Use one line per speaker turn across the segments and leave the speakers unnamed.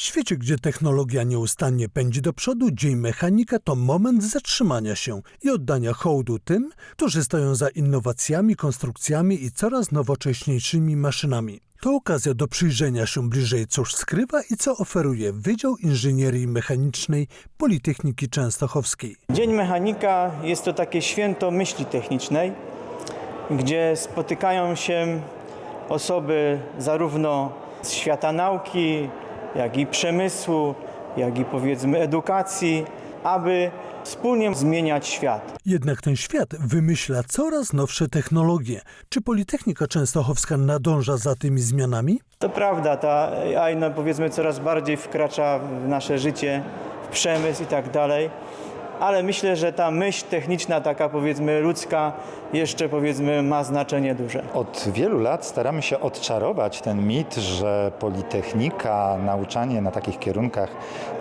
świecie, gdzie technologia nieustannie pędzi do przodu, Dzień Mechanika to moment zatrzymania się i oddania hołdu tym, którzy stoją za innowacjami, konstrukcjami i coraz nowocześniejszymi maszynami. To okazja do przyjrzenia się bliżej, cóż skrywa i co oferuje Wydział Inżynierii Mechanicznej Politechniki Częstochowskiej.
Dzień Mechanika jest to takie święto myśli technicznej, gdzie spotykają się osoby zarówno z świata nauki, jak i przemysłu, jak i powiedzmy edukacji, aby wspólnie zmieniać świat.
Jednak ten świat wymyśla coraz nowsze technologie. Czy Politechnika Częstochowska nadąża za tymi zmianami?
To prawda, ta AI no powiedzmy coraz bardziej wkracza w nasze życie, w przemysł i tak dalej, ale myślę, że ta myśl techniczna, taka powiedzmy ludzka, jeszcze powiedzmy ma znaczenie duże.
Od wielu lat staramy się odczarować ten mit, że politechnika, nauczanie na takich kierunkach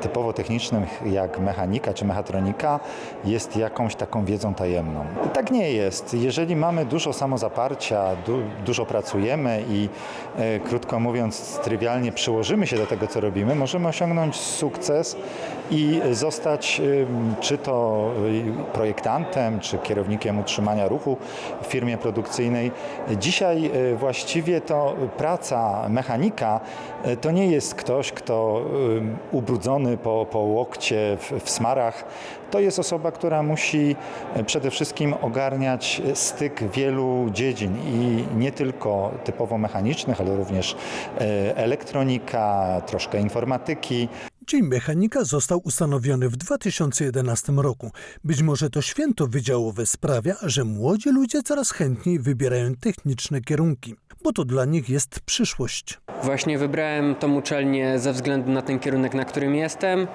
typowo technicznych jak mechanika czy mechatronika jest jakąś taką wiedzą tajemną. Tak nie jest. Jeżeli mamy dużo samozaparcia, du, dużo pracujemy i e, krótko mówiąc trywialnie przyłożymy się do tego, co robimy, możemy osiągnąć sukces i zostać e, czy to e, projektantem, czy kierownikiem utrzymania ruchu w firmie produkcyjnej. Dzisiaj e, właściwie to praca mechanika to nie jest ktoś, kto ubrudzony po, po łokcie w, w smarach. To jest osoba, która musi przede wszystkim ogarniać styk wielu dziedzin i nie tylko typowo mechanicznych, ale również elektronika, troszkę informatyki.
Dzień Mechanika został ustanowiony w 2011 roku. Być może to święto wydziałowe sprawia, że młodzi ludzie coraz chętniej wybierają techniczne kierunki, bo to dla nich jest przyszłość.
Właśnie wybrałem tą uczelnię ze względu na ten kierunek, na którym jestem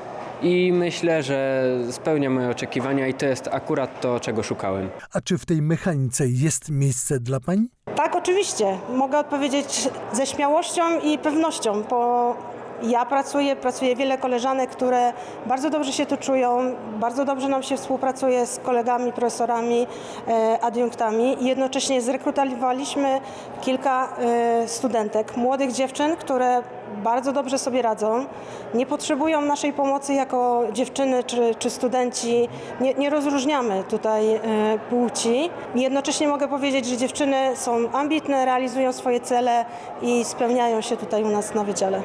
i myślę, że spełnia moje oczekiwania i to jest akurat to, czego szukałem.
A czy w tej mechanice jest miejsce dla pań?
Tak, oczywiście. Mogę odpowiedzieć ze śmiałością i pewnością, bo ja pracuję, pracuje wiele koleżanek, które bardzo dobrze się tu czują, bardzo dobrze nam się współpracuje z kolegami, profesorami, e, adiunktami i jednocześnie zrekrutowaliśmy kilka e, studentek, młodych dziewczyn, które bardzo dobrze sobie radzą, nie potrzebują naszej pomocy jako dziewczyny czy, czy studenci, nie, nie rozróżniamy tutaj e, płci. Jednocześnie mogę powiedzieć, że dziewczyny są ambitne, realizują swoje cele i spełniają się tutaj u nas na wydziale.